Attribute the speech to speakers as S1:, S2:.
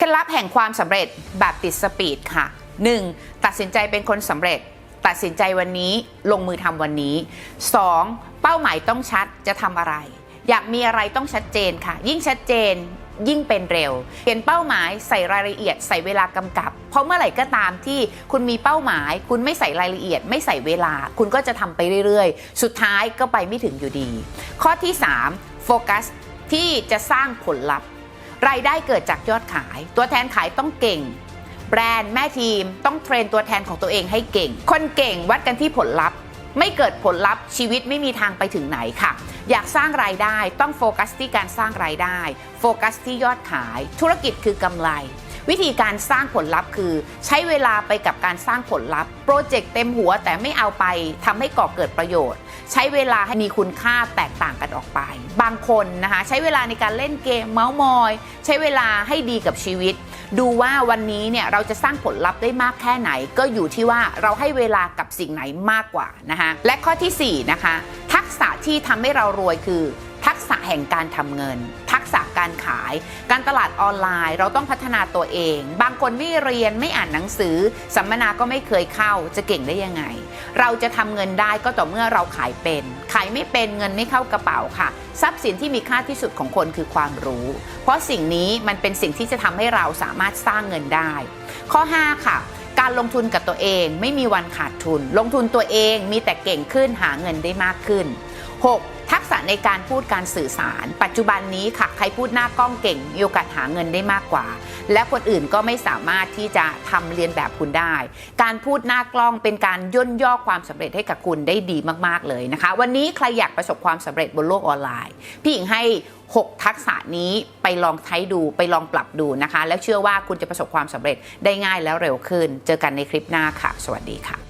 S1: เคล็ดลับแห่งความสำเร็จแบบติดสปีดค่ะ 1. ตัดสินใจเป็นคนสำเร็จ ตัดสินใจวันนี้ลงมือทำวันนี้ 2. เป้าหมายต้องชัดจะทำอะไร อยากมีอะไรต้องชัดเจนค่ะ ยิ่งชัดเจนยิ่งเป็นเร็วเขียนเป้าหมายใส่รายละเอียดใส่เวลากำกับ เพราะเมื่อไหร่ก็ตามที่คุณมีเป้าหมาย คุณไม่ใส่รายละเอียด ไม่ใส่เวลา คุณก็จะทำไปเรื่อยๆ สุดท้ายก็ไปไม่ถึงอยู่ดี ข้อที่ 3 โฟกัสที่จะสร้างผลลัพธ์ รายได้เกิดจากยอดขาย ตัวแทนขายต้องเก่ง แบรนด์แม่ทีมต้องเทรนตัวแทนของตัวเองให้เก่ง คนเก่งวัดกันที่ผลลัพธ์ ไม่เกิดผลลัพธ์ชีวิตไม่มีทางไปถึงไหนค่ะ อยากสร้างรายได้ต้องโฟกัสที่การสร้างรายได้ โฟกัสที่ยอดขาย ธุรกิจคือกำไรวิธีการสร้างผลลัพธ์คือ ใช้เวลาไปกับการสร้างผลลัพธ์ โปรเจกต์เต็มหัวแต่ไม่เอาไปทำให้ก่อเกิดประโยชน์ ใช้เวลาให้มีคุณค่าแตกต่างกันออกไป บางคนนะคะใช้เวลาในการเล่นเกมเมาส์มอย ใช้เวลาให้ดีกับชีวิต ดูว่าวันนี้เนี่ยเราจะสร้างผลลัพธ์ได้มากแค่ไหน ก็อยู่ที่ว่าเราให้เวลากับสิ่งไหนมากกว่านะคะและข้อทีสี่4นะคะทักษะที่ทำให้เรารวยคือ ทักษะแห่งการทำเงิน การขาย การตลาดออนไลน์ เราต้องพัฒนาตัวเอง บางคนไม่เรียนไม่อ่านหนังสือ สัมมนาก็ไม่เคยเข้าจะเก่งได้ยังไง เราจะทำเงินได้ก็ต่อเมื่อเราขายเป็น ขายไม่เป็นเงินไม่เข้ากระเป๋าค่ะ ทรัพย์สินที่มีค่าที่สุดของคนคือความรู้ เพราะสิ่งนี้มันเป็นสิ่งที่จะทำให้เราสามารถสร้างเงินได้ ข้อ 5 ค่ะการลงทุนกับตัวเองไม่มีวันขาดทุน ลงทุนตัวเองมีแต่เก่งขึ้นหาเงินได้มากขึ้น 6. ทักษะในการพูดการสื่อสาร ปัจจุบันนี้ค่ะใครพูดหน้ากล้องเก่งมีโอกาสหาเงินได้มากกว่า และคนอื่นก็ไม่สามารถที่จะทำเรียนแบบคุณได้ การพูดหน้ากล้องเป็นการย่นย่อความสำเร็จให้กับคุณได้ดีมากๆเลยนะคะ วันนี้ใครอยากประสบความสำเร็จบนโลกออนไลน์ พี่หญิงให้6 ทักษะนี้ไปลองใช้ดูไปลองปรับดูนะคะ แล้วเชื่อว่าคุณจะประสบความสำเร็จได้ง่ายแล้วเร็วขึ้น เจอกันในคลิปหน้าค่ะ สวัสดีค่ะ